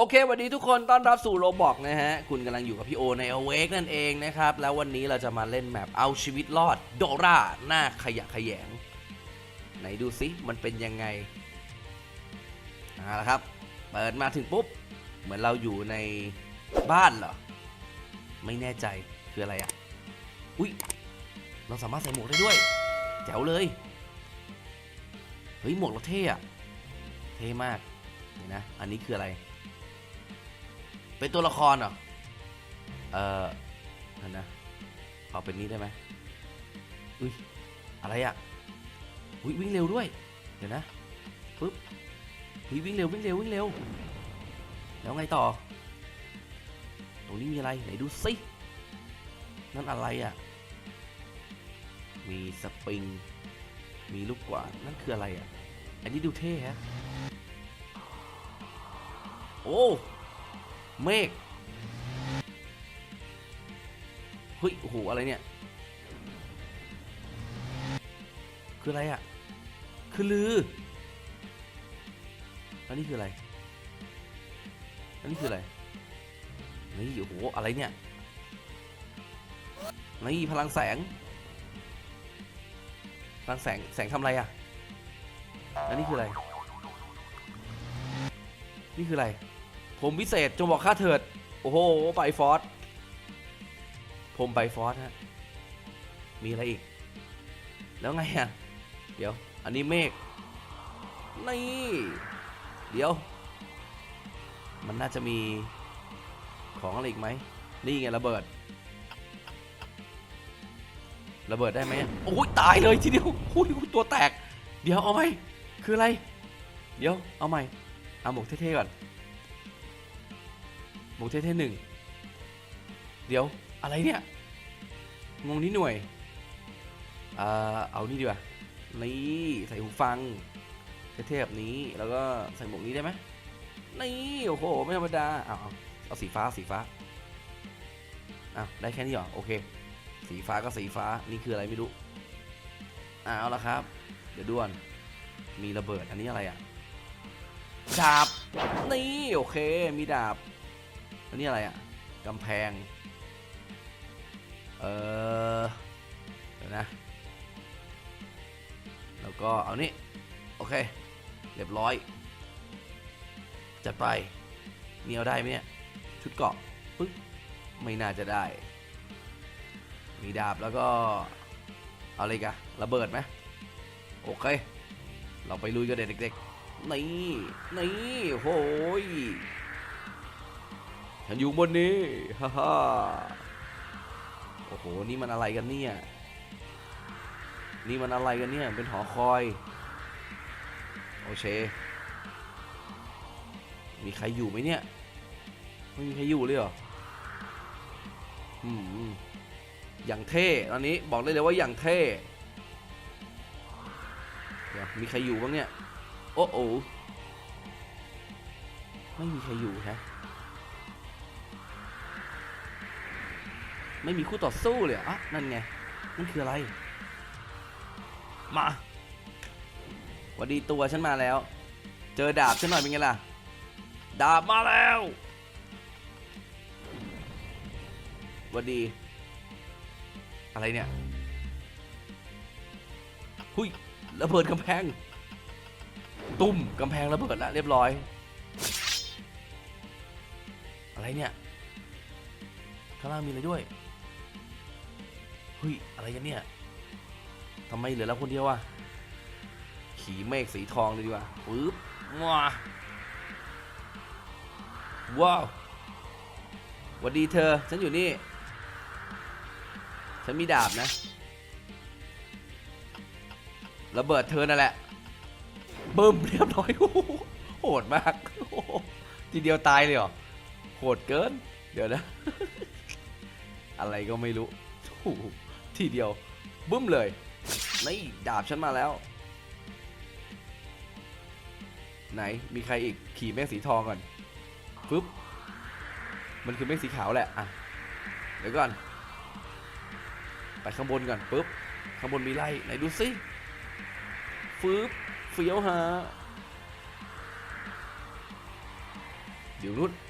โอเควันนี้ทุกคนต้อนรับสู่โรบอกนะฮะ คุณกำลังอยู่กับพี่โอใน Awake นั่นเองนะครับ แล้ววันนี้เราจะมาเล่นแมปเอาชีวิตรอดโดราหน้าขยะขยง ไหนดูซิมันเป็นยังไงเอาละครับ เปิดมาถึงปุ๊บ เหมือนเราอยู่ในบ้านเหรอ ไม่แน่ใจคืออะไรอะ อุ้ยเราสามารถใส่หมวกได้ด้วย แจ๋วเลย เฮ้ยหมวกเราเท่อะเท่มากเดี๋ยวนะ อันนี้คืออะไร เป็นตัวละครเหรอ เอ่อนั่นนะ เอาเป็นนี้ได้ไหมอุ้ย อะไรอะอุ้ยวิ่งเร็วด้วย เดี๋ยวนะ ปึ๊บอุ้ยวิ่งเร็ววิ่งเร็ววิ่งเร็ว แล้วไงต่อ ตรงนี้มีอะไร ไหนดูสินั่นอะไรอะมีสปริง มีลูกกวาดนั่นคืออะไรอะ อันนี้ดูเท่ฮะ โอ้ เมฆเฮ้ยโอ้โหอะไรเนี่ย คืออะไรอะ่ะ คือลือ แล้วนี่คืออะไรแล้วนี่คืออะไรนี่โอ้โหอะไรเนี่ยนี่พลังแสง พลังแสงแสงทำอะไรอะ่ะแล้วนี่คืออะไร นี่คืออะไร ผมพิเศษจงบอกค่าเถิด โอ้โหไบฟอสผมไบฟอสฮะ มีอะไรอีก แล้วไงอะ เดี๋ยว อันนี้เมฆ นี่ เดี๋ยว มันน่าจะมีของอะไรอีกไหม นี่ไงระเบิด ระเบิดได้ไหมโอ้ยตายเลยทีเดียวโอ้ยตัวแตก เดี๋ยวเอาไหม คืออะไร เดี๋ยวเอาใหม่เอาหมกเท่ๆก่อน หมวกเท่ๆหนึ่งเดี๋ยวอะไรเนี่ย งงนิดหน่วยเอ่อเอานี่ดีกว่านี่ใส่หูฟังเท่ๆแบบนี้แล้วก็ใส่หมวกนี้ได้ไหมนี่โอ้โหไม่ธรรมดาเอาเอาเอาสีฟ้าสีฟ้าอ้าวได้แค่นี้เหรอโอเค สีฟ้าก็สีฟ้านี่คืออะไรไม่รู้อ่าเอาละครับ เดี๋ยวด่วนมีระเบิดอันนี้อะไรอะดาบนี่โอเค มีดาบ อันนี้อะไรอะกำแพง เออเดี๋ยวนะ แล้วก็เอานี่ โอเค เรียบร้อย จัดไปนี่เอาได้ไหมเนี่ย ชุดเกาะปึ๊บไม่น่าจะได้ มีดาบแล้วก็ เอาอะไรกันระเบิดไหมโอเค เราไปลุยกันเด็กๆนี่ นี่โอ้ย ฉันอยู่บนนี้ฮ่าฮ่าโอ้โห นี่มันอะไรกันเนี่ย นี่มันอะไรกันเนี่ย เป็นหอคอย โอเค มีใครอยู่ไหมเนี่ย ไม่มีใครอยู่เลยเหรออืมอย่างเท่ตอนนี้บอกได้เลยว่าอย่างเท่เดี๋ยวมีใครอยู่บ้างเนี่ย โอ้โอไม่มีใครอยู่ฮะ ไม่มีคู่ต่อสู้เลยอะนั่นไงนั่นคืออะไร มาวัสดีตัวฉันมาแล้ว เจอดาบฉันหน่อยเป็นไงล่ะ ดาบมาแล้ววัสดี อะไรเนี่ยหุยระเบิดกำแพง ตุ้มกำแพงระเบิดแล้วเรียบร้อย อะไรเนี่ยข้างล่างมีอะไรด้วย เฮ้ย อะไรกันเนี่ยทำไมเหลือเราคนเดียวอะขี่เมฆสีทองเลยดีกว่าปึ๊บว้าว้าวหวัสดีเธอ ฉันอยู่นี่ ฉันมีดาบนะ ระเบิดเธอนั่นแหละบึ้มเรียบร้อยโหดมากโอ้โหทีเดียวตายเลยเหรอ โหดเกิน เดี๋ยวนะ อะไรก็ไม่รู้โอ้โห ทีเดียว บึ้มเลยนี่ดาบฉันมาแล้ว ไหนมีใครอีกขี่เมฆสีทองก่อนปึ๊บมันคือเมฆสีขาวแหละอะเดี๋ยวก่อน ไปข้างบนก่อนปึ๊บข้างบนมีไล่ไหนดูสิฟืบเฟี้ยวฮะอยู่นู่นเ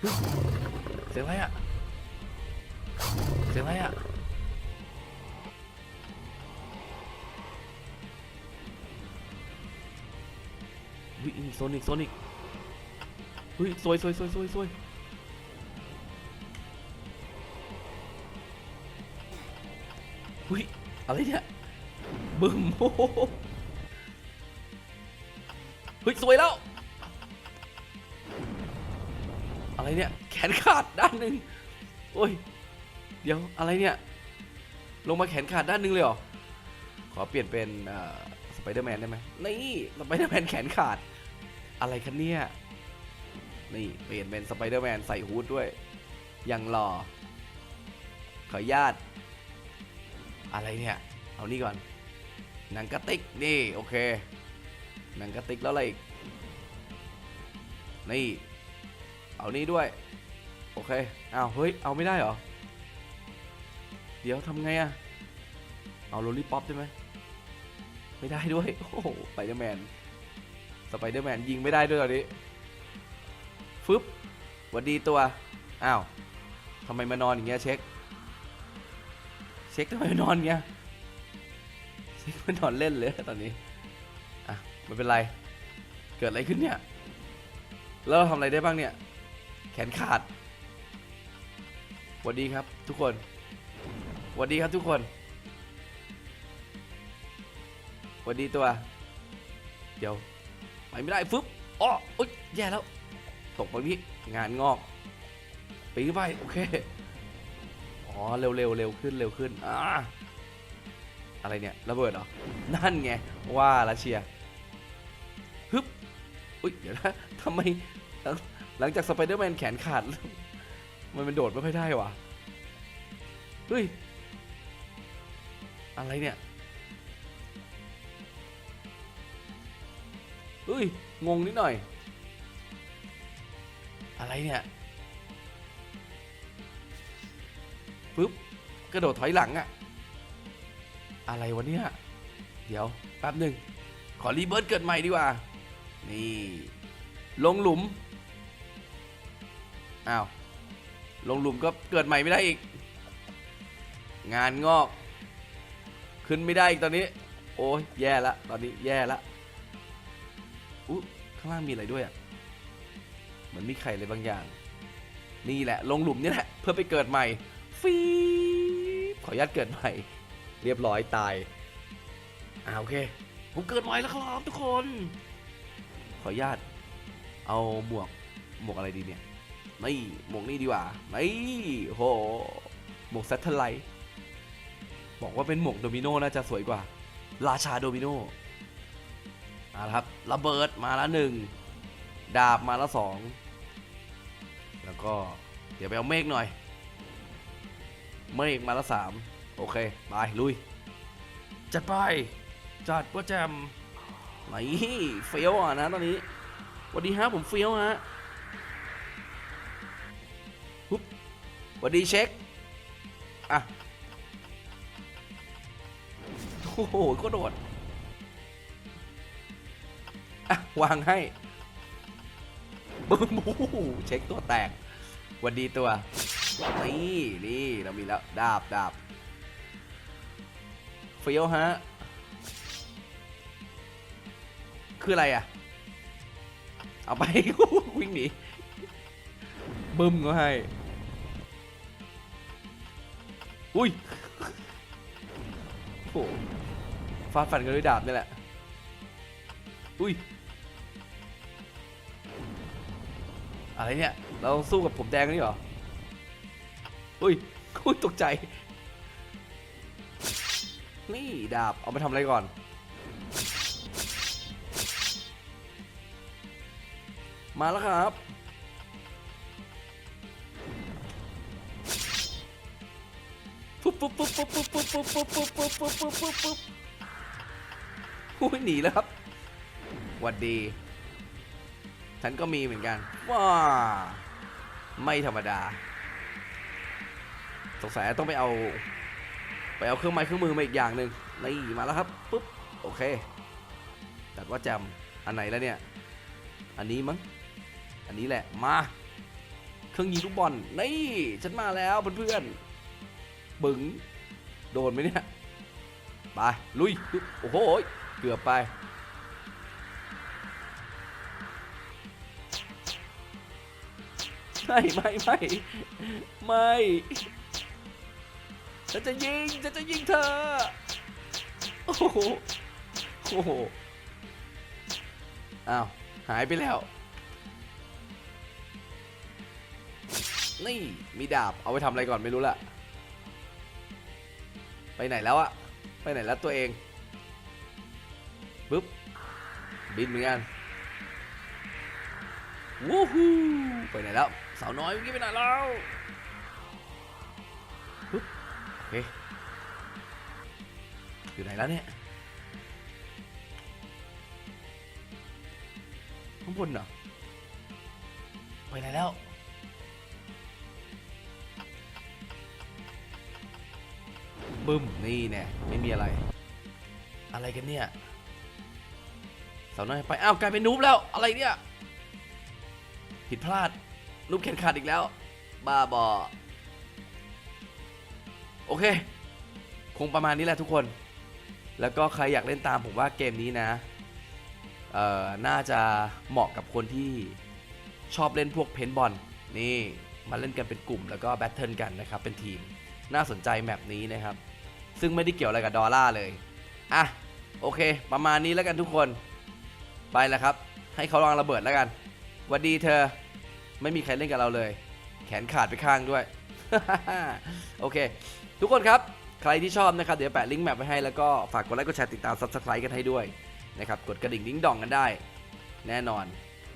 เสียงอะไรอะเสียงอะไรอะวิโซนิกโซนิกเฮ้ยสวยสวยสวยสวยสวยเฮ้ยอะไรเนี่ยบึ้มโอ้โหเฮ้ยสวยแล้ว อะไรเนี่ยแขนขาดด้านหนึ่งโอ้ย เดี๋ยวอะไรเนี่ย ลงมาแขนขาดด้านหนึ่งเลยเหรอ ขอเปลี่ยนเป็นสไปเดอร์แมนได้ไหมนี่สไปเดอร์แมนแขนขาด อะไรคะเนี่ย นี่เปลี่ยนเป็นสไปเดอร์แมนใส่ฮูดด้วย ยังหล่อ ขออนุญาต อะไรเนี่ย เอานี่ก่อน หนังกระติกนี่โอเค หนังกระติกแล้วอะไรอีก นี่ เอานี่ด้วย โอเคอ้าวเฮ้ย เอาไม่ได้เหรอ เดี๋ยวทำไงอะเอาโรลลี่ป๊อปได้ไหมไม่ได้ด้วย โอ้โหสไปเดอร์แมน สไปเดอร์แมนยิงไม่ได้ด้วยตอนนี้ ฟึบหวัดดีตัว อ้าวทำไมมานอนอย่างเงี้ยเช็ค เช็คทำไมนอนเงี้ย เช็คมานอนเล่นเลยตอนนี้ อะไม่เป็นไร เกิดอะไรขึ้นเนี่ย แล้วเราทำอะไรได้บ้างเนี่ย แขนขาดหวัสดีครับทุกคนหวัสดีครับทุกคนหวัสดีตัว เดี๋ยวไปไม่ได้ฟึบอ้ออุ๊ยแย่แล้วตกไปพี่งานงอกปีนไปโอเคอ๋อเร็วเร็วเร็วขึ้นเร็วขึ้นอ่าอะไรเนี่ยระเบิดเหรอนั่นไงว่าละเชียร์ฮึบอุ๊ยเดี๋ยวนะทำไม หลังจากสไปเดอร์แมนแขนขาด มันเป็นโดดไม่ค่อยได้วะเฮ้ย อะไรเนี่ย เฮ้ย งงนิดหน่อย อะไรเนี่ยปึ๊บ กระโดดถอยหลังอะอะไรวะเนี่ย เดี๋ยว แป๊บหนึ่ง ขอรีเบิร์ตเกิดใหม่ดีกว่า นี่ ลงหลุม อ้าวลงหลุมก็เกิดใหม่ไม่ได้อีก งานงอก ขึ้นไม่ได้อีกตอนนี้ โอ้ยแย่ละตอนนี้แย่ละอุ๊ยข้างล่างมีอะไรด้วยอะเหมือนมีไข่อะไรบางอย่าง นี่แหละ ลงหลุมนี่แหละ เพื่อไปเกิดใหม่ฟีขออนุญาตเกิดใหม่ เรียบร้อยตายอ่าโอเค ผมเกิดใหม่แล้วครับทุกคน ขออนุญาต เอาหมวกหมวกอะไรดีเนี่ย นี่หมวกนี่ดีกว่านี่โหหมวกแซทเทไลท์บอกว่าเป็นหมวกโดมิโนน่าจะสวยกว่า ราชาโดมิโนเอาละครับระเบิดมาละหนึ่งดาบมาละสองแล้วก็เดี๋ยวไปเอาเมฆหน่อย เมฆมาละสามโอเคไปลุย จัดไป จัดว่าแจมไหนเฟี้ยวอะนะตอนนี้สวัสดีฮะผมเฟี้ยวฮะ สวัสดีเช็ค อะ โอ้โหก็โดด อะ วางให้บึ้มโอ้โหเช็คตัวแตกสวัสดีตัว นี่นี่เรามีแล้ว ดาบดาบเฟี้ยวฮะ คืออะไรอะ เอาไป วิ่งหนีบึ้มก็ให้ อุ้ยโอ้โหฟาดฟันกันด้วยดาบนี่แหละ อุ้ย อะไรเนี่ย เราสู้กับผมแดงนี่เหรอ อุ้ยอุ้ยตกใจ นี่ดาบ เอาไปทำอะไรก่อน มาแล้วครับ ปุ๊บปุ๊บปุ๊บปุ๊บปุ๊บปุ๊บปุ๊บปุ๊บปุ๊บปุ๊บปุ๊บปุ๊บปุ๊บปุ๊บอุ้ยหนีแล้วครับหวัดดี ฉันก็มีเหมือนกัน ว้า ไม่ธรรมดา สงสัยต้องไปเอา ไปเอาเครื่องไม้เครื่องมือมาอีกอย่างหนึ่งนี่มาแล้วครับปุ๊บโอเคจัดว่าแจมอันไหนแล้วเนี่ย อันนี้มั้ง อันนี้แหละมา เครื่องยิงลูกบอลนี่ฉันมาแล้วเพื่อนๆ บึงโดนไหมเนี่ยไปลุยโอ้โหเกือบไปไม่ไม่ไม่ไม่ฉันจะยิงฉันจะยิงเธอโอ้โหโอ้โหอ้าวหายไปแล้ว นี่มีดาบเอาไปทำอะไรก่อนไม่รู้ละ ไปไหนแล้วอะไปไหนแล้วตัวเองปึ๊บบินเหมือนกันวู้ฮู้ไปไหนแล้วสาวน้อยเมื่อกี้ไปไหนแล้วปึ๊บโอเคอยู่ไหนแล้วเนี่ยข้างบนเหรอไปไหนแล้ว บึ้มนี่เนี่ยไม่มีอะไร อะไรกันเนี่ยสาวน้อยไปอ้าวกลายเป็นนูบแล้วอะไรเนี่ยผิดพลาดนูบแขนขาดอีกแล้ว บ้าบอโอเค คงประมาณนี้แหละทุกคน แล้วก็ใครอยากเล่นตามผมว่าเกมนี้นะเอ่อน่าจะเหมาะกับคนที่ชอบเล่นพวกเพนบอลนี่มาเล่นกันเป็นกลุ่มแล้วก็แบทเทิลกันนะครับเป็นทีมน่าสนใจแมปนี้นะครับ ซึ่งไม่ได้เกี่ยวอะไรกับดอลลาร์เลย อะ โอเค ประมาณนี้แล้วกันทุกคน ไปแล้วครับ ให้เขาลองระเบิดแล้วกันวัสดีเธอ ไม่มีใครเล่นกับเราเลย แขนขาดไปข้างด้วย โอเค ทุกคนครับ ใครที่ชอบนะครับ เดี๋ยวแปะลิงก์แมปไว้ให้ แล้วก็ฝากกดไลค์ กดแชร์ ติดตาม Subscribe กันให้ด้วยนะครับ กดกระดิ่งดิ้งดองกันได้ แน่นอน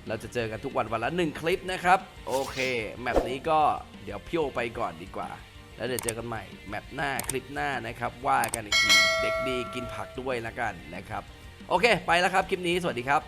เราจะเจอกันทุกวันวันละหนึ่งคลิปนะครับ โอเค แมปนี้ก็เดี๋ยวพี่โอไปก่อนดีกว่า แล้วเดี๋ยวเจอกันใหม่แมปหน้าคลิปหน้านะครับ ว่ากันอีกทีเด็กดีกินผักด้วยละกันนะครับ โอเค ไปแล้วครับคลิปนี้สวัสดีครับ